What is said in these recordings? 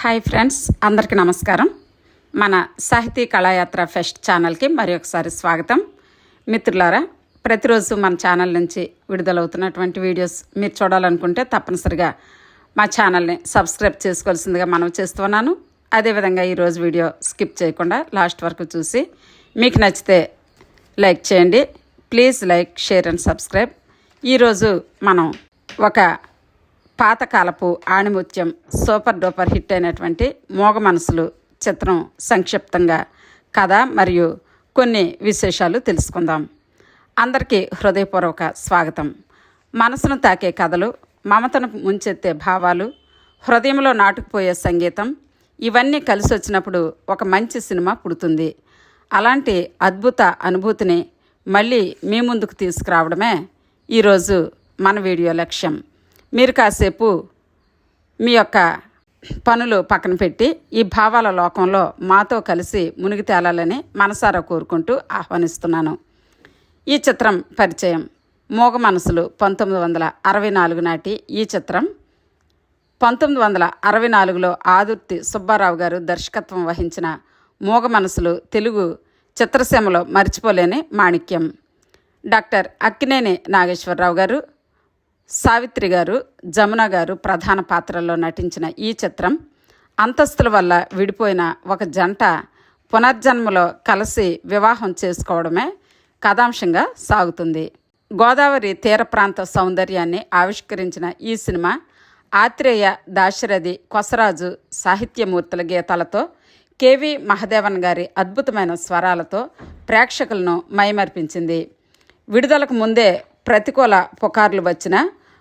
Hi friends అందరికీ నమస్కారం. మన సాహితీ కళాయాత్ర ఫెస్ట్ ఛానల్కి మరి ఒకసారి స్వాగతం. మిత్రులారా ప్రతిరోజు మన ఛానల్ నుంచి విడుదలవుతున్నటువంటి వీడియోస్ మీరు చూడాలనుకుంటే తప్పనిసరిగా మా ఛానల్ని సబ్స్క్రైబ్ చేసుకోవాల్సిందిగా మనం చేస్తున్నాను అదేవిధంగా ఈరోజు వీడియో స్కిప్ చేయకుండా లాస్ట్ వరకు చూసి మీకు నచ్చితే లైక్ చేయండి. Please like share and subscribe. ఈరోజు మనం ఒక పాతకాలపు ఆణిముత్యం సూపర్ డూపర్ హిట్ అయినటువంటి మోగ మనసులు చిత్రం సంక్షిప్తంగా కథ మరియు కొన్ని విశేషాలు తెలుసుకుందాం. అందరికీ హృదయపూర్వక స్వాగతం. మనసును తాకే కథలు మమతను ముంచెత్తే భావాలు హృదయంలో నాటుకుపోయే సంగీతం ఇవన్నీ కలిసి వచ్చినప్పుడు ఒక మంచి సినిమా పుడుతుంది. అలాంటి అద్భుత అనుభూతిని మళ్ళీ మీ ముందుకు తీసుకురావడమే ఈరోజు మన వీడియో లక్ష్యం. మీరు కాసేపు మీ యొక్క పనులు పక్కన పెట్టి ఈ భావాల లోకంలో మాతో కలిసి మునిగి తేలాలని మనసారా కోరుకుంటూ ఆహ్వానిస్తున్నాను. ఈ చిత్రం పరిచయం. మూగ మనసులు పంతొమ్మిది వందల అరవై నాలుగు నాటి ఈ చిత్రం. పంతొమ్మిది వందల అరవై నాలుగులో ఆదుర్తి సుబ్బారావు గారు దర్శకత్వం వహించిన మూగ మనసులు తెలుగు చిత్రసీమలో మర్చిపోలేని మాణిక్యం. డాక్టర్ అక్కినేని నాగేశ్వరరావు గారు సావిత్రి గారు జమున గారు ప్రధాన పాత్రల్లో నటించిన ఈ చిత్రం అంతస్తుల వల్ల విడిపోయిన ఒక జంట పునర్జన్మలో కలిసి వివాహం చేసుకోవడమే కథాంశంగా సాగుతుంది. గోదావరి తీర ప్రాంత సౌందర్యాన్ని ఆవిష్కరించిన ఈ సినిమా ఆత్రేయ దాశరథి కొసరాజు సాహిత్యమూర్తుల గీతాలతో కేవి మహదేవన్ గారి అద్భుతమైన స్వరాలతో ప్రేక్షకులను మైమర్పించింది. విడుదలకు ముందే ప్రతికూల పుకార్లు వచ్చిన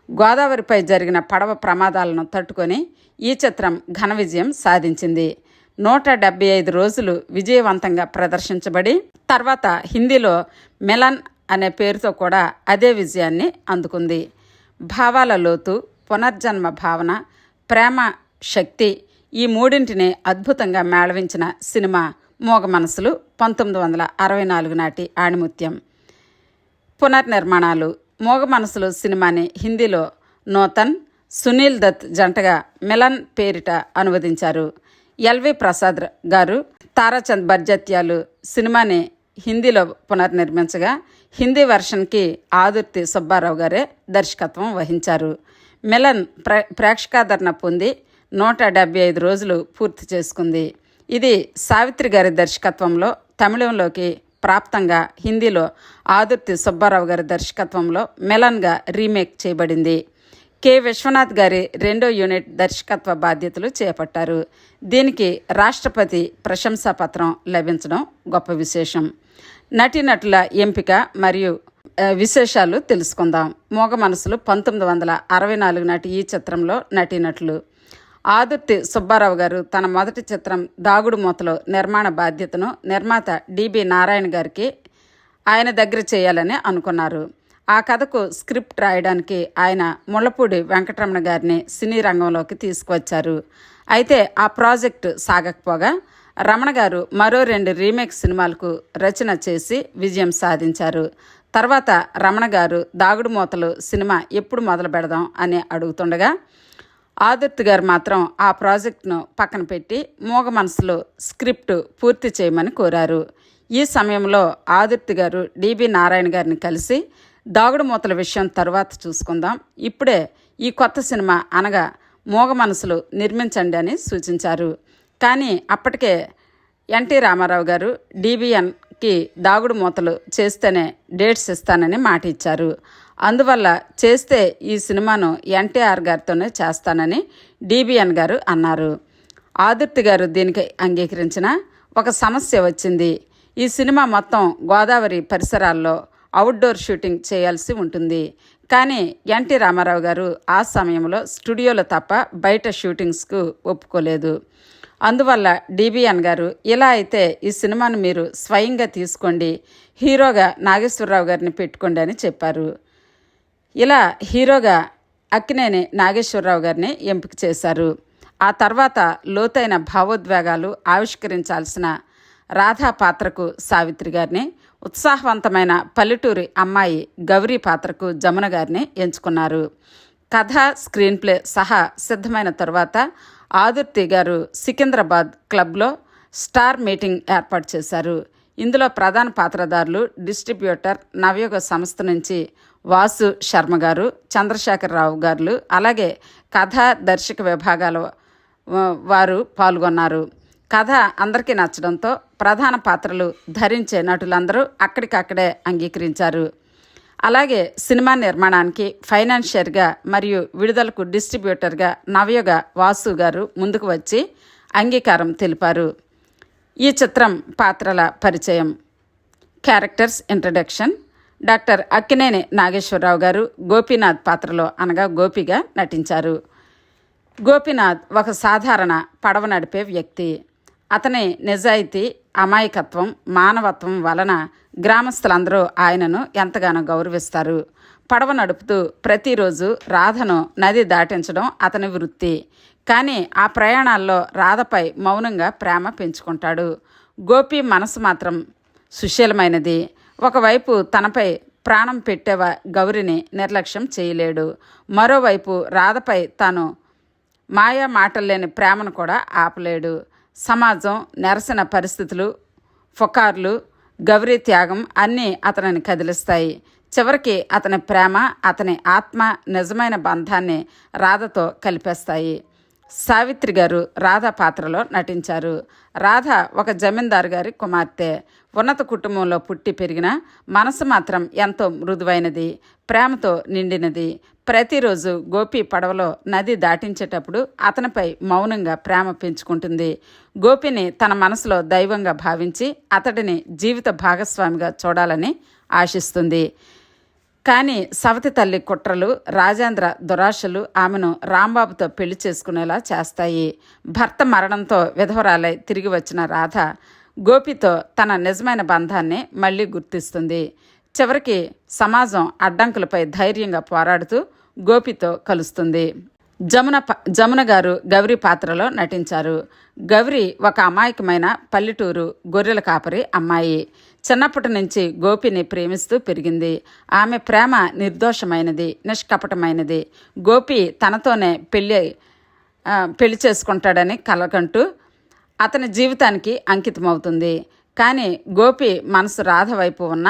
గోదావరిపై జరిగిన పడవ ప్రమాదాలను తట్టుకొని ఈ చిత్రం ఘన విజయం సాధించింది. నూట డెబ్బై ఐదు రోజులు విజయవంతంగా ప్రదర్శించబడి తర్వాత హిందీలో మిలన్ అనే పేరుతో కూడా అదే విజయాన్ని అందుకుంది. భావాల లోతు పునర్జన్మ భావన ప్రేమ శక్తి ఈ మూడింటిని అద్భుతంగా మేళవించిన సినిమా మూగ మనసులు పంతొమ్మిది వందల అరవై నాలుగు నాటి ఆణిముత్యం. పునర్నిర్మాణాలు మోగ మనసులు సినిమాని హిందీలో నూతన్ సునీల్ దత్ జంటగా మిలన్ పేరిట అనువదించారు. ఎల్వి ప్రసాద్ గారు తారాచంద్ బర్జత్యాలు సినిమాని హిందీలో పునర్నిర్మించగా హిందీ వెర్షన్కి ఆదుర్తి సుబ్బారావు గారే దర్శకత్వం వహించారు. మిలన్ ప్ర ప్రేక్షకాదరణ పొంది నూట డెబ్బై ఐదు రోజులు పూర్తి చేసుకుంది. ఇది సావిత్రి గారి దర్శకత్వంలో తమిళంలోకి ప్రాప్తంగా హిందీలో ఆదుర్తి సుబ్బారావు గారి దర్శకత్వంలో మెలన్గా రీమేక్ చేయబడింది. కె. విశ్వనాథ్ గారి రెండో యూనిట్ దర్శకత్వ బాధ్యతలు చేపట్టారు. దీనికి రాష్ట్రపతి ప్రశంసా పత్రం లభించడం గొప్ప విశేషం. నటీనటుల ఎంపిక మరియు విశేషాలు తెలుసుకుందాం. మోగ మనసులు పంతొమ్మిది వందల అరవై నాలుగు నాటి ఈ చిత్రంలో నటీనటులు ఆదుర్తి సుబ్బారావు గారు తన మొదటి చిత్రం దాగుడు మూతలో నిర్మాణ బాధ్యతను నిర్మాత డిబి నారాయణ గారికి ఆయన దగ్గర చేయాలని అనుకున్నారు. ఆ కథకు స్క్రిప్ట్ రాయడానికి ఆయన ముళ్ళపూడి వెంకటరమణ గారిని సినీ రంగంలోకి తీసుకువచ్చారు. అయితే ఆ ప్రాజెక్టు సాగకపోగా రమణ గారు మరో రెండు రీమేక్ సినిమాలకు రచన చేసి విజయం సాధించారు. తర్వాత రమణ గారు దాగుడు మూతలు సినిమా ఎప్పుడు మొదలు పెడదాం అని అడుగుతుండగా ఆదుర్తి గారు మాత్రం ఆ ప్రాజెక్టును పక్కన పెట్టి మూగ మనసులో స్క్రిప్ట్ పూర్తి చేయమని కోరారు. ఈ సమయంలో ఆదుర్తి గారు డిబి నారాయణ గారిని కలిసి దాగుడు మూతల విషయం తర్వాత చూసుకుందాం. ఇప్పుడే ఈ కొత్త సినిమా అనగా మూగ మనసులు నిర్మించండి అని సూచించారు. కానీ అప్పటికే ఎన్టీ రామారావు గారు డిబిఎన్కి దాగుడు మూతలు చేస్తేనే డేట్స్ ఇస్తానని మాట ఇచ్చారు అందువల్ల చేస్తే ఈ సినిమాను ఎన్టీఆర్ గారితోనే చేస్తానని డిబిఎన్ గారు అన్నారు. ఆదుర్తి గారు దీనికి అంగీకరించిన ఒక సమస్య వచ్చింది. ఈ సినిమా మొత్తం గోదావరి పరిసరాల్లో అవుట్డోర్ షూటింగ్ చేయాల్సి ఉంటుంది. కానీ ఎన్టీ రామారావు గారు ఆ సమయంలో స్టూడియోలో తప్ప బయట షూటింగ్స్కు ఒప్పుకోలేదు. అందువల్ల డిబిఎన్ గారు ఇలా అయితే ఈ సినిమాను మీరు స్వయంగా తీసుకోండి. హీరోగా నాగేశ్వరరావు గారిని పెట్టుకోండి అని చెప్పారు. ఇలా హీరోగా అక్కినేని నాగేశ్వరరావు గారిని ఎంపిక చేశారు. ఆ తర్వాత లోతైన భావోద్వేగాలు ఆవిష్కరించాల్సిన రాధా పాత్రకు సావిత్రి గారిని ఉత్సాహవంతమైన పల్లెటూరి అమ్మాయి గౌరీ పాత్రకు జమున గారిని ఎంచుకున్నారు. కథ స్క్రీన్ ప్లే సహా సిద్ధమైన తరువాత ఆదుర్తి గారు సికింద్రాబాద్ క్లబ్లో స్టార్ మీటింగ్ ఏర్పాటు చేశారు. ఇందులో ప్రధాన పాత్రదారులు డిస్ట్రిబ్యూటర్ నవయుగ సంస్థ నుంచి వాసు శర్మ గారు చంద్రశేఖరరావు గారు అలాగే కథ దర్శక విభాగాల వారు పాల్గొన్నారు. కథ అందరికీ నచ్చడంతో ప్రధాన పాత్రలు ధరించే నటులందరూ అక్కడికక్కడే అంగీకరించారు. అలాగే సినిమా నిర్మాణానికి ఫైనాన్షియర్గా మరియు విడుదలకు డిస్ట్రిబ్యూటర్గా నవయుగ వాసు గారు ముందుకు వచ్చి అంగీకారం తెలిపారు. ఈ చిత్రం పాత్రల పరిచయం. Characters introduction doctor Akkineni Nageswararao గారు గోపీనాథ్ పాత్రలో అనగా గోపిగా నటించారు. గోపీనాథ్ ఒక సాధారణ పడవ నడిపే వ్యక్తి. అతని నిజాయితీ అమాయకత్వం మానవత్వం వలన గ్రామస్తులందరూ ఆయనను ఎంతగానో గౌరవిస్తారు. పడవ నడుపుతూ ప్రతిరోజు రాధను నది దాటించడం అతని వృత్తి. కానీ ఆ ప్రయాణాల్లో రాధపై మౌనంగా ప్రేమ పెంచుకుంటాడు. గోపి మనసు మాత్రం సుశీలమైనది. ఒకవైపు తనపై ప్రాణం పెట్టేవ గౌరిని నిర్లక్ష్యం చేయలేడు. మరోవైపు రాధపై తాను మాయా మాటల్లేని ప్రేమను కూడా ఆపలేడు. సమాజం నెరసిన పరిస్థితులు ఫొకార్లు గౌరీ త్యాగం అన్నీ అతనిని కదిలిస్తాయి. చివరికి అతని ప్రేమ అతని ఆత్మ నిజమైన బంధాన్ని రాధతో కలిపేస్తాయి. సావిత్రి గారు రాధ పాత్రలో నటించారు. రాధ ఒక జమీందారు గారి కుమార్తె. ఉన్నత కుటుంబంలో పుట్టి పెరిగిన మనసు మాత్రం ఎంతో మృదువైనది ప్రేమతో నిండినది. ప్రతిరోజు గోపి పడవలో నది దాటించేటప్పుడు అతనిపై మౌనంగా ప్రేమ పెంచుకుంటుంది. గోపిని తన మనసులో దైవంగా భావించి అతడిని జీవిత భాగస్వామిగా చూడాలని ఆశిస్తుంది. కానీ సవతి తల్లి కుట్రలు రాజేంద్ర దురాశలు ఆమెను రాంబాబుతో పెళ్ళి చేసుకునేలా చేస్తాయి. భర్త మరణంతో విధవరాలై తిరిగి వచ్చిన రాధ గోపితో తన నిజమైన బంధాన్ని మళ్ళీ గుర్తిస్తుంది. చివరికి సమాజం అడ్డంకులపై ధైర్యంగా పోరాడుతూ గోపితో కలుస్తుంది. జమున ప- జమున గారు గౌరీ పాత్రలో నటించారు. గౌరీ ఒక అమాయకమైన పల్లెటూరు గొర్రెల కాపరి అమ్మాయి. చిన్నప్పటి నుంచి గోపిని ప్రేమిస్తూ పెరిగింది. ఆమె ప్రేమ నిర్దోషమైనది నిష్కపటమైనది. గోపి తనతోనే పెళ్ళి పెళ్ళి చేసుకుంటాడని కలకంటూ అతని జీవితానికి అంకితమవుతుంది. కానీ గోపి మనసు రాధ వైపు ఉన్న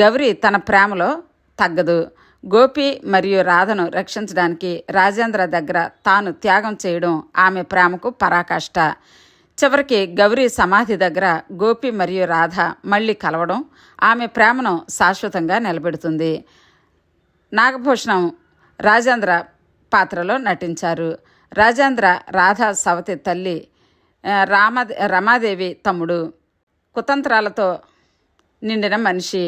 గౌరి తన ప్రేమలో తగ్గదు. గోపి మరియు రాధను రక్షించడానికి రాజేంద్ర దగ్గర తాను త్యాగం చేయడం ఆమె ప్రేమకు పరాకాష్ట. చివరికి గౌరీ సమాధి దగ్గర గోపి మరియు రాధ మళ్ళీ కలవడం ఆమె ప్రేమను శాశ్వతంగా నిలబెడుతుంది. నాగభూషణం రాజేంద్ర పాత్రలో నటించారు. రాజేంద్ర రాధా సవతి తల్లి రామ రమాదేవి తమ్ముడు. కుతంత్రాలతో నిండిన మనిషి.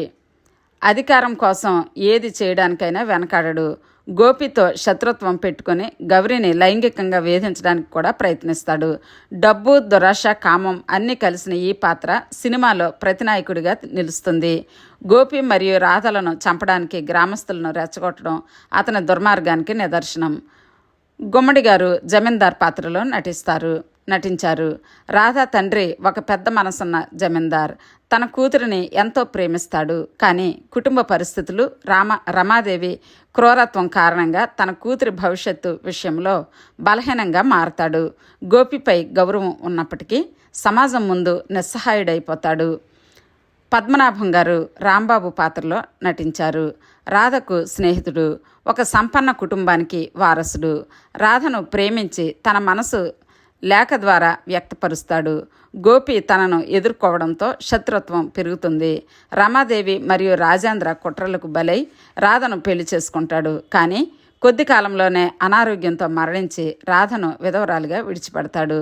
అధికారం కోసం ఏది చేయడానికైనా వెనకాడడు. గోపితో శత్రుత్వం పెట్టుకొని గౌరిని లైంగికంగా వేధించడానికి కూడా ప్రయత్నిస్తాడు. డబ్బు దురాశ కామం అన్నీ కలిసిన ఈ పాత్ర సినిమాలో ప్రతినాయకుడిగా నిలుస్తుంది. గోపి మరియు రాధలను చంపడానికి గ్రామస్తులను రెచ్చగొట్టడం అతని దుర్మార్గానికి నిదర్శనం. గుమ్మడి గారు జమీందార్ పాత్రలో నటిస్తారు. నటించారు. రాధా తండ్రి ఒక పెద్ద మనసున్న జమీందార్. తన కూతురిని ఎంతో ప్రేమిస్తాడు. కానీ కుటుంబ పరిస్థితులు రామ రమాదేవి క్రూరత్వం కారణంగా తన కూతురి భవిష్యత్తు విషయంలో బలహీనంగా మారతాడు. గోపిపై గౌరవం ఉన్నప్పటికీ సమాజం ముందు నిస్సహాయుడైపోతాడు. పద్మనాభం గారు రాంబాబు పాత్రలో నటించారు. రాధకు స్నేహితుడు ఒక సంపన్న కుటుంబానికి వారసుడు. రాధను ప్రేమించి తన మనసు లేఖ ద్వారా వ్యక్తపరుస్తాడు. గోపి తనను ఎదుర్కోవడంతో శత్రుత్వం పెరుగుతుంది. రమాదేవి మరియు రాజేంద్ర కుట్రలకు బలై రాధను పెళ్ళి చేసుకుంటాడు. కానీ కొద్ది కాలంలోనే అనారోగ్యంతో మరణించి రాధను విధవరాలుగా విడిచిపెడతాడు.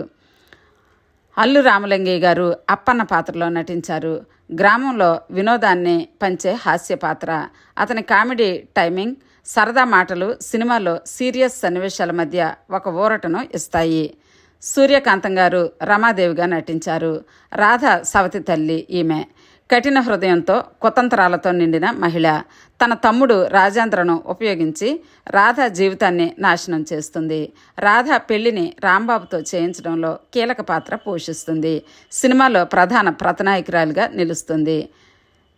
అల్లు రామలింగయ్య గారు అప్పన్న పాత్రలో నటించారు. గ్రామంలో వినోదాన్ని పంచే హాస్య పాత్ర. అతని కామెడీ టైమింగ్ సరదా మాటలు సినిమాలో సీరియస్ సన్నివేశాల మధ్య ఒక ఊరటను ఇస్తాయి. సూర్యకాంతం గారు రమాదేవిగా నటించారు. రాధ సవతి తల్లి ఈమె. కఠిన హృదయంతో కుతంత్రాలతో నిండిన మహిళ. తన తమ్ముడు రాజేంద్రను ఉపయోగించి రాధ జీవితాన్ని నాశనం చేస్తుంది. రాధ పెళ్ళిని రాంబాబుతో చేయించడంలో కీలక పాత్ర పోషిస్తుంది. సినిమాలో ప్రధాన ప్రతనాయకురాలుగా నిలుస్తుంది.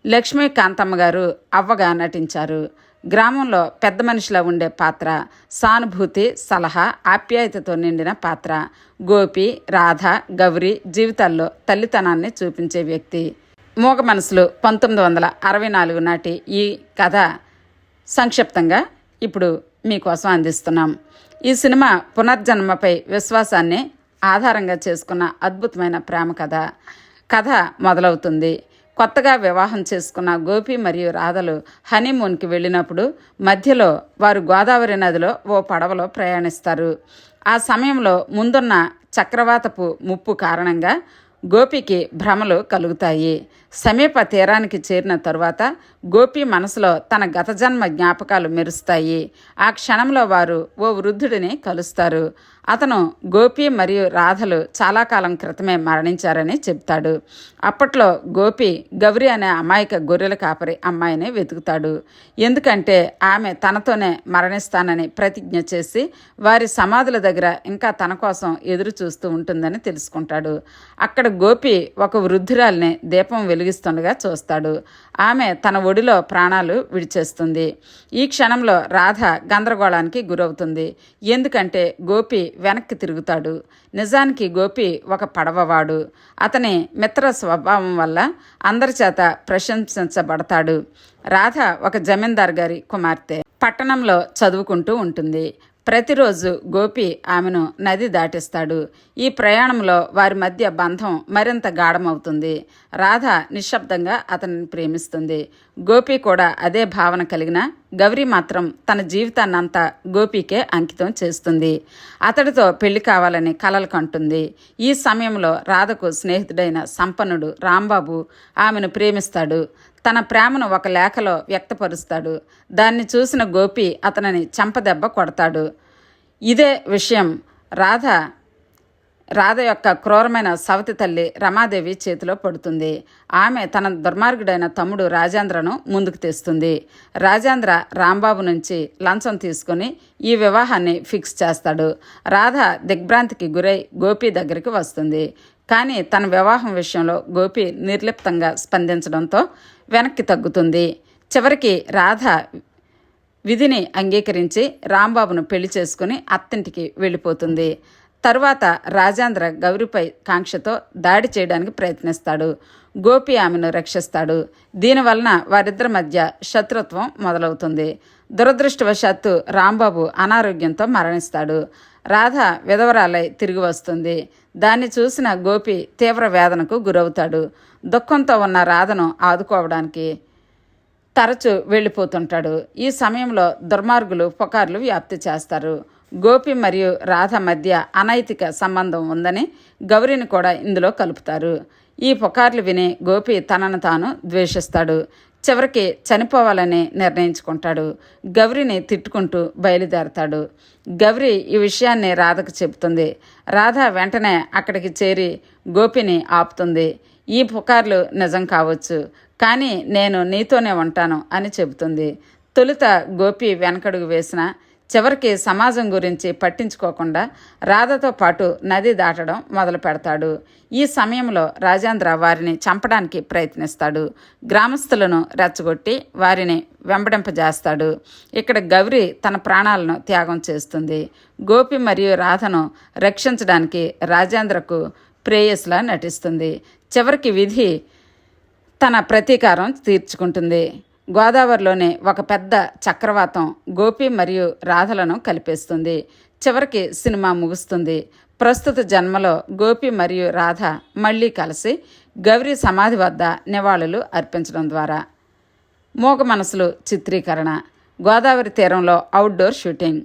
లక్ష్మీ కాంతమ్మ గారు అవ్వగా నటించారు. గ్రామంలో పెద్ద మనిషిలా ఉండే పాత్ర సానుభూతి సలహా ఆప్యాయతతో నిండిన పాత్ర గోపి రాధ గౌరి జీవితాల్లో తల్లితనాన్ని చూపించే వ్యక్తి. మూగ మనసులు పంతొమ్మిది వందల అరవై నాలుగు నాటి ఈ కథ సంక్షిప్తంగా ఇప్పుడు మీకోసం అందిస్తున్నాం. ఈ సినిమా పునర్జన్మపై విశ్వాసాన్ని ఆధారంగా చేసుకున్న అద్భుతమైన ప్రేమ కథ. కథ మొదలవుతుంది. కొత్తగా వివాహం చేసుకున్న గోపి మరియు రాధలు హనీమూన్కి వెళ్ళినప్పుడు మధ్యలో వారు గోదావరి నదిలో ఓ పడవలో ప్రయాణిస్తారు. ఆ సమయంలో ముందున్న చక్రవాతపు ముప్పు కారణంగా గోపికి భ్రమలు కలుగుతాయి. సమీప తీరానికి చేరిన తరువాత గోపి మనసులో తన గత జన్మ జ్ఞాపకాలు మెరుస్తాయి. ఆ క్షణంలో వారు ఓ వృద్ధుడిని కలుస్తారు. అతను గోపి మరియు రాధలు చాలా కాలం క్రితమే మరణించారని చెప్తాడు అప్పట్లో గోపి గౌరి అనే అమాయక గొర్రెల కాపరి అమ్మాయిని వెతుకుతాడు. ఎందుకంటే ఆమె తనతోనే మరణిస్తానని ప్రతిజ్ఞ చేసి వారి సమాధుల దగ్గర ఇంకా తన కోసం ఎదురు చూస్తూ ఉంటుందని తెలుసుకుంటాడు. అక్కడ గోపి ఒక వృద్ధురాల్ని దీపం వెలిగిస్తుండగా చూస్తాడు. ఆమె తన ఒడిలో ప్రాణాలు విడిచేస్తుంది. ఈ క్షణంలో రాధ గందరగోళానికి గురవుతుంది. ఎందుకంటే గోపి వెనక్కి తిరుగుతాడు. నిజానికి గోపి ఒక పడవవాడు. అతని మిత్ర స్వభావం వల్ల అందరి చేత ప్రశంసించబడతాడు. రాధ ఒక జమీందార్ గారి కుమార్తె. పట్టణంలో చదువుకుంటూ ఉంటుంది. ప్రతిరోజు గోపి ఆమెను నది దాటిస్తాడు. ఈ ప్రయాణంలో వారి మధ్య బంధం మరింత గాఢమవుతుంది. రాధ నిశ్శబ్దంగా అతనిని ప్రేమిస్తుంది. గోపి కూడా అదే భావన కలిగిన గౌరీ మాత్రం తన జీవితాన్నంతా గోపికే అంకితం చేస్తుంది. అతడితో పెళ్ళి కావాలని కలలు కంటుంది. ఈ సమయంలో రాధకు స్నేహితుడైన సంపన్నుడు రాంబాబు ఆమెను ప్రేమిస్తాడు. తన ప్రేమను ఒక లేఖలో వ్యక్తపరుస్తాడు. దాన్ని చూసిన గోపి అతనిని చెంపదెబ్బ కొడతాడు. ఇదే విషయం రాధ రాధ యొక్క క్రూరమైన సవతి తల్లి రమాదేవి చేతిలో పడుతుంది. ఆమె తన దుర్మార్గుడైన తమ్ముడు రాజేంద్రను ముందుకు తెస్తుంది. రాజేంద్ర రాంబాబు నుంచి లంచం తీసుకుని ఈ వివాహాన్ని ఫిక్స్ చేస్తాడు. రాధ దిగ్భ్రాంతికి గురై గోపి దగ్గరికి వస్తుంది. కానీ తన వివాహం విషయంలో గోపి నిర్లిప్తంగా స్పందించడంతో వెనక్కి తగ్గుతుంది. చివరికి రాధ విధిని అంగీకరించి రాంబాబును పెళ్ళి చేసుకుని అత్తింటికి వెళ్ళిపోతుంది. తరువాత రాజేంద్ర గౌరిపై కాంక్షతో దాడి చేయడానికి ప్రయత్నిస్తాడు. గోపి ఆమెను రక్షిస్తాడు. దీనివలన వారిద్దరి మధ్య శత్రుత్వం మొదలవుతుంది. దురదృష్టవశాత్తు రాంబాబు అనారోగ్యంతో మరణిస్తాడు. రాధ విధవరాలై తిరిగి వస్తుంది. దాన్ని చూసిన గోపి తీవ్ర వేదనకు గురవుతాడు. దుఃఖంతో ఉన్న రాధను ఆదుకోవడానికి తరచు వెళ్ళిపోతుంటాడు. ఈ సమయంలో దుర్మార్గులు పుకార్లు వ్యాప్తి చేస్తారు. గోపి మరియు రాధ మధ్య అనైతిక సంబంధం ఉందని గౌరిని కూడా ఇందులో కలుపుతారు. ఈ పుకార్లు విని గోపి తనను తాను ద్వేషిస్తాడు. చివరికి చనిపోవాలని నిర్ణయించుకుంటాడు. గౌరిని తిట్టుకుంటూ బయలుదేరతాడు. గౌరి ఈ విషయాన్ని రాధకు చెబుతుంది. రాధ వెంటనే అక్కడికి చేరి గోపిని ఆపుతుంది. ఈ పుకార్లు నిజం కావచ్చు కానీ నేను నీతోనే ఉంటాను అని చెబుతుంది. తొలుత గోపి వెనకడుగు వేసిన చివరికి సమాజం గురించి పట్టించుకోకుండా రాధతో పాటు నది దాటడం మొదలు పెడతాడు. ఈ సమయంలో రాజేంద్ర వారిని చంపడానికి ప్రయత్నిస్తాడు. గ్రామస్తులను రెచ్చగొట్టి వారిని వెంబడింపజేస్తాడు. ఇక్కడ గౌరి తన ప్రాణాలను త్యాగం చేస్తుంది. గోపి మరియు రాధను రక్షించడానికి రాజేంద్రకు ప్రేయస్లా నటిస్తుంది. చివరికి విధి తన ప్రతీకారం తీర్చుకుంటుంది. గోదావరిలోనే ఒక పెద్ద చక్రవాతం గోపి మరియు రాధలను కలిపేస్తుంది. చివరికి సినిమా ముగుస్తుంది. ప్రస్తుత జన్మలో గోపి మరియు రాధ మళ్ళీ కలిసి గౌరీ సమాధి వద్ద నివాళులు అర్పించడం ద్వారా. మూగ మనసులు చిత్రీకరణ. గోదావరి తీరంలో అవుట్డోర్ షూటింగ్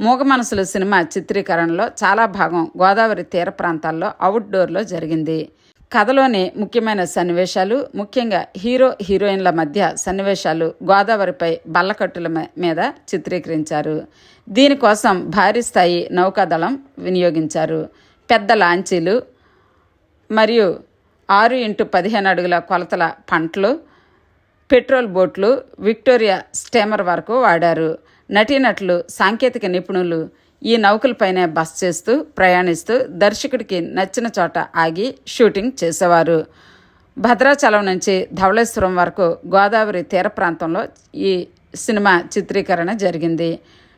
మూగ మనసులు సినిమా చిత్రీకరణలో చాలా భాగం గోదావరి తీర ప్రాంతాల్లో అవుట్డోర్లో జరిగింది. కథలోని ముఖ్యమైన సన్నివేశాలు ముఖ్యంగా హీరో హీరోయిన్ల మధ్య సన్నివేశాలు గోదావరిపై బల్లకట్టుల మీద చిత్రీకరించారు. దీనికోసం భారీ స్థాయి నౌకాదళం వినియోగించారు. పెద్ద లాంచీలు మరియు ఆరు ఇంటూ పదిహేను అడుగుల కొలతల పంటలు పెట్రోల్ బోట్లు విక్టోరియా స్టీమర్ వరకు వాడారు. నటీనటులు సాంకేతిక నిపుణులు ఈ నౌకలపైనే బస్ చేస్తూ ప్రయాణిస్తూ దర్శకుడికి నచ్చిన చోట ఆగి షూటింగ్ చేసేవారు. భద్రాచలం నుంచి ధవళేశ్వరం వరకు గోదావరి తీర ప్రాంతంలో ఈ సినిమా చిత్రీకరణ జరిగింది.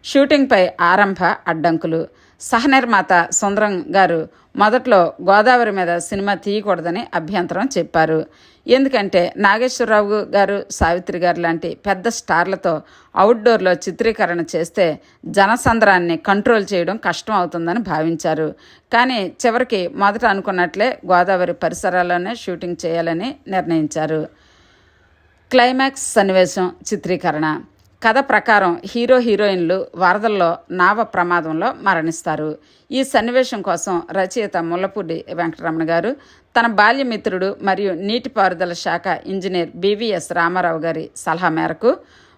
షూటింగ్పై ఆరంభ అడ్డంకులు. సహనిర్మాత సుందరం గారు మొదట్లో గోదావరి మీద సినిమా తీయకూడదని అభ్యంతరం చెప్పారు. ఎందుకంటే నాగేశ్వరరావు గారు సావిత్రి గారు లాంటి పెద్ద స్టార్లతో అవుట్డోర్లో చిత్రీకరణ చేస్తే జనసంద్రాన్ని కంట్రోల్ చేయడం కష్టం అవుతుందని భావించారు. కానీ చివరికి మొదట అనుకున్నట్లే గోదావరి పరిసరాల్లోనే షూటింగ్ చేయాలని నిర్ణయించారు. క్లైమాక్స్ సన్నివేశం చిత్రీకరణ. కథ ప్రకారం హీరో హీరోయిన్లు వరదల్లో నావ ప్రమాదంలో మరణిస్తారు. ఈ సన్నివేశం కోసం రచయిత ముల్లపూడి వెంకటరమణ గారు తన బాల్యమిత్రుడు మరియు నీటిపారుదల శాఖ ఇంజనీర్ బివిఎస్ రామారావు గారి సలహా మేరకు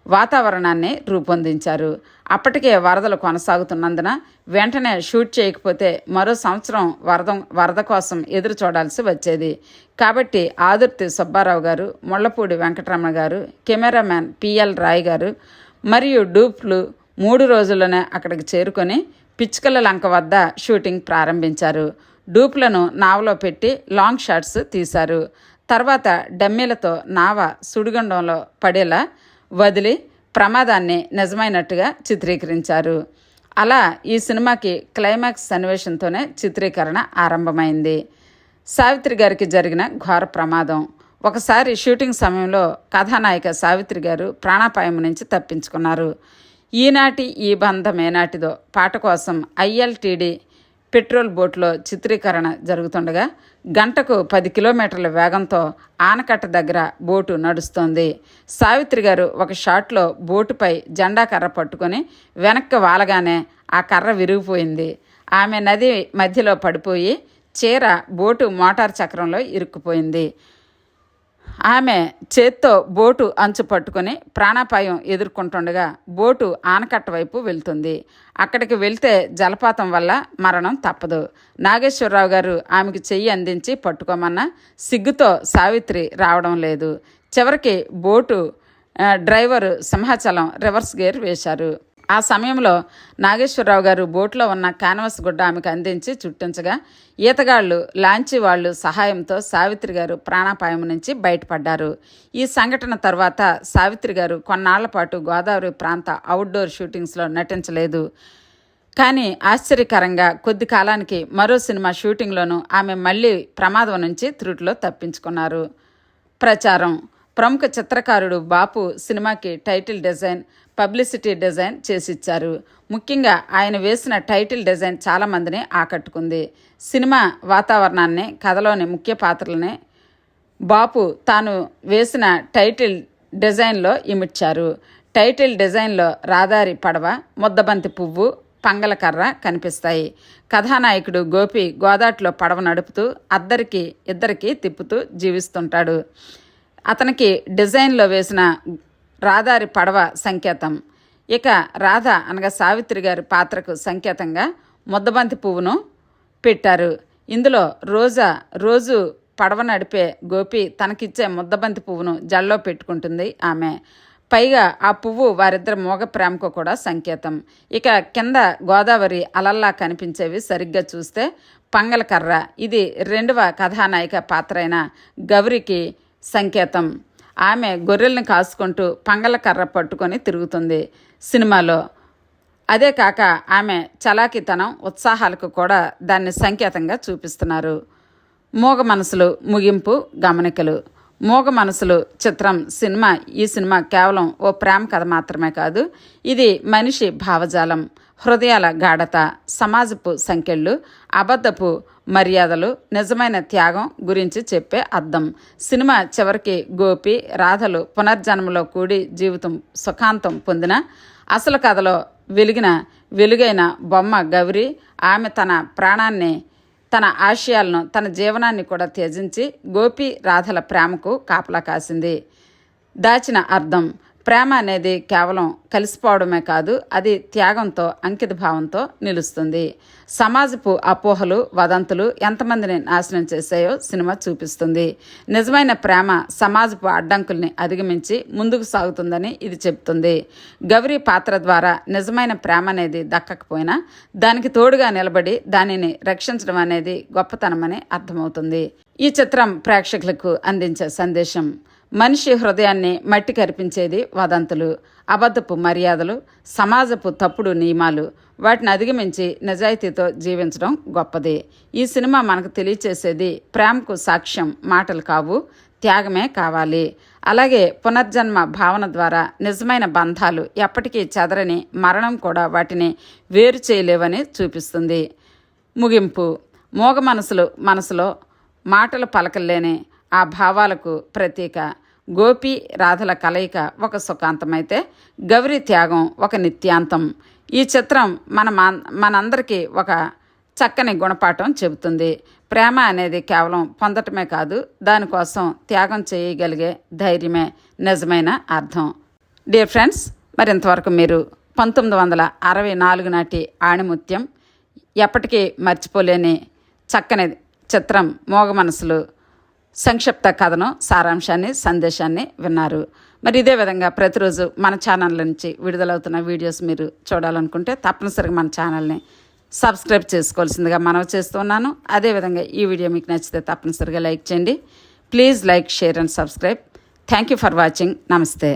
వాతావరణాన్ని రూపొందించారు. అప్పటికే వరదలు కొనసాగుతున్నందున వెంటనే షూట్ చేయకపోతే మరో సంవత్సరం వరద వరద కోసం ఎదురు చూడాల్సి వచ్చేది. కాబట్టి ఆదుర్తి సుబ్బారావు గారు ముళ్ళపూడి వెంకటరమణ గారు కెమెరామ్యాన్ పిఎల్ రాయ్ గారు మరియు డూప్లు మూడు రోజుల్లోనే అక్కడికి చేరుకొని పిచ్చుకల లంక వద్ద షూటింగ్ ప్రారంభించారు. డూప్లను నావలో పెట్టి లాంగ్ షాట్స్ తీశారు. తర్వాత డమ్మీలతో నావ సుడిగుండంలో పడేలా వదిలి ప్రమాదాన్ని నిజమైనట్టుగా చిత్రీకరించారు. అలా ఈ సినిమాకి క్లైమాక్స్ సన్నివేశంతోనే చిత్రీకరణ ఆరంభమైంది. సావిత్రి గారికి జరిగిన ఘోర ప్రమాదం. ఒకసారి షూటింగ్ సమయంలో కథానాయిక సావిత్రి గారు ప్రాణాపాయం నుంచి తప్పించుకున్నారు. ఈనాటి ఈ బంధం ఏనాటిదో పాట కోసం ఐఎల్టీడీ పెట్రోల్ బోట్లో చిత్రీకరణ జరుగుతుండగా గంటకు పది కిలోమీటర్ల వేగంతో ఆనకట్ట దగ్గర బోటు నడుస్తోంది. సావిత్రి గారు ఒక షాట్లో బోటుపై జెండా కర్ర పట్టుకొని వెనక్కి వాలగానే ఆ కర్ర విరిగిపోయింది. ఆమె నది మధ్యలో పడిపోయి చీర బోటు మోటార్ చక్రంలో ఇరుక్కుపోయింది. ఆమె చేత్తో బోటు అంచు పట్టుకొని ప్రాణాపాయం ఎదుర్కొంటుండగా బోటు ఆనకట్ట వైపు వెళ్తుంది. అక్కడికి వెళ్తే జలపాతం వల్ల మరణం తప్పదు. నాగేశ్వరరావు గారు ఆమెకు చెయ్యి అందించి పట్టుకోమన్నా సిగ్గుతో సావిత్రి రావడం లేదు. చివరికి boat driver Simhachalam reverse gear వేశారు. ఆ సమయంలో నాగేశ్వరరావు గారు బోట్లో ఉన్న క్యాన్వాస్ గుడ్డ ఆమెకు అందించి చుట్టించగా ఈతగాళ్ళు లాంచి వాళ్ళు సహాయంతో సావిత్రి గారు ప్రాణాపాయం నుంచి బయటపడ్డారు. ఈ సంఘటన తర్వాత సావిత్రి గారు కొన్నాళ్ళ పాటు గోదావరి ప్రాంత అవుట్డోర్ షూటింగ్స్లో నటించలేదు. కానీ ఆశ్చర్యకరంగా కొద్ది కాలానికి మరో సినిమా షూటింగ్లోనూ ఆమె మళ్ళీ ప్రమాదం నుంచి త్రుటిలో తప్పించుకున్నారు. ప్రచారం. ప్రముఖ చిత్రకారుడు బాపు సినిమాకి టైటిల్ డిజైన్ పబ్లిసిటీ డిజైన్ చేసిచ్చారు. ముఖ్యంగా ఆయన వేసిన టైటిల్ డిజైన్ చాలామందిని ఆకట్టుకుంది. సినిమా వాతావరణాన్ని కథలోని ముఖ్య పాత్రలని బాపు తాను వేసిన టైటిల్ డిజైన్లో ఇమిడ్చారు. టైటిల్ డిజైన్లో రాదారి పడవ ముద్దబంతి పువ్వు పంగలకర్ర కనిపిస్తాయి. కథానాయకుడు గోపి గోదాట్లో పడవ నడుపుతూ అద్దరికి ఇద్దరికి తిప్పుతూ జీవిస్తుంటాడు. అతనికి డిజైన్లో వేసిన రాధారి పడవ సంకేతం. ఇక రాధ అనగా సావిత్రి గారి పాత్రకు సంకేతంగా ముద్దబంతి పువ్వును పెట్టారు. ఇందులో రోజా రోజు పడవ నడిపే గోపి తనకిచ్చే ముద్దబంతి పువ్వును జల్లో పెట్టుకుంటుంది ఆమె. పైగా ఆ పువ్వు వారిద్దరి మోగ ప్రేమకు కూడా సంకేతం. ఇక కింద గోదావరి అలల్లా కనిపించేవి సరిగ్గా చూస్తే పంగలకర్ర ఇది రెండవ కథానాయిక పాత్ర అయిన గౌరికి సంకేతం. ఆమె గొర్రెల్ని కాసుకుంటూ పంగలకర్ర పట్టుకొని తిరుగుతుంది సినిమాలో. అదే కాక ఆమె చలాకితనం ఉత్సాహాలకు కూడా దాన్ని సంకేతంగా చూపిస్తున్నారు. మూగ మనసులు ముగింపు గమనికలు. మూగ మనసులు చిత్రం సినిమా ఈ సినిమా కేవలం ఓ ప్రేమ కథ మాత్రమే కాదు ఇది మనిషి భావజాలం. హృదయాల గాఢత సమాజపు సంకెళ్ళు అబద్ధపు మర్యాదలు నిజమైన త్యాగం గురించి చెప్పే అర్థం సినిమా చివరికి గోపి రాధలు పునర్జన్మలో కూడి జీవితం సుఖాంతం పొందిన అసలు కథలో వెలిగిన వెలుగైన బొమ్మ గౌరి ఆమె తన ప్రాణాన్ని తన ఆశయాలను తన జీవనాన్ని కూడా త్యజించి గోపి రాధల ప్రేమకు కాపలా కాసింది. దాచిన అర్థం ప్రేమ అనేది కేవలం కలిసిపోవడమే కాదు అది త్యాగంతో అంకిత భావంతో నిలుస్తుంది. సమాజపు అపోహలు వదంతులు ఎంతమందిని నాశనం చేశాయో సినిమా చూపిస్తుంది. నిజమైన ప్రేమ సమాజపు అడ్డంకుల్ని అధిగమించి ముందుకు సాగుతుందని ఇది చెబుతుంది. గౌరీ పాత్ర ద్వారా నిజమైన ప్రేమ అనేది దక్కకపోయినా దానికి తోడుగా నిలబడి దానిని రక్షించడం అనేది గొప్పతనమని అర్థమవుతుంది. ఈ చిత్రం ప్రేక్షకులకు అందించే సందేశం. మనిషి హృదయాన్ని మట్టి కరిపించేది వదంతులు అబద్ధపు మర్యాదలు సమాజపు తప్పుడు నియమాలు. వాటిని అధిగమించి నిజాయితీతో జీవించడం గొప్పది. ఈ సినిమా మనకు తెలియచేసేది ప్రేమకు సాక్ష్యం మాటలు కావు త్యాగమే కావాలి. అలాగే పునర్జన్మ భావన ద్వారా నిజమైన బంధాలు ఎప్పటికీ చెదరని మరణం కూడా వాటిని వేరు చేయలేవని చూపిస్తుంది. ముగింపు. మూగ మనసులు మనసులో మాటలు పలకలేని ఆ భావాలకు ప్రతీక. గోపి రాధల కలయిక ఒక సుఖాంతమైతే గౌరీ త్యాగం ఒక నిత్యాంతం. ఈ చిత్రం మన మనందరికీ ఒక చక్కని గుణపాఠం చెబుతుంది. ప్రేమ అనేది కేవలం పొందటమే కాదు దానికోసం త్యాగం చేయగలిగే ధైర్యమే నిజమైన అర్థం. డియర్ ఫ్రెండ్స్ మరింతవరకు మీరు పంతొమ్మిది వందల అరవై నాలుగు నాటి ఆణిముత్యం ఎప్పటికీ మర్చిపోలేని చక్కని చిత్రం మోగ మనసులు సంక్షిప్త కథనం సారాంశాన్ని సందేశాన్ని విన్నారు. మరి ఇదే విధంగా ప్రతిరోజు మన ఛానల్ నుంచి విడుదలవుతున్న వీడియోస్ మీరు చూడాలనుకుంటే తప్పనిసరిగా మన ఛానల్ని సబ్స్క్రైబ్ చేసుకోవాల్సిందిగా మనవి చేస్తున్నాను అదేవిధంగా ఈ వీడియో మీకు నచ్చితే తప్పనిసరిగా లైక్ చేయండి. Please like share and subscribe. Thank you for watching. నమస్తే.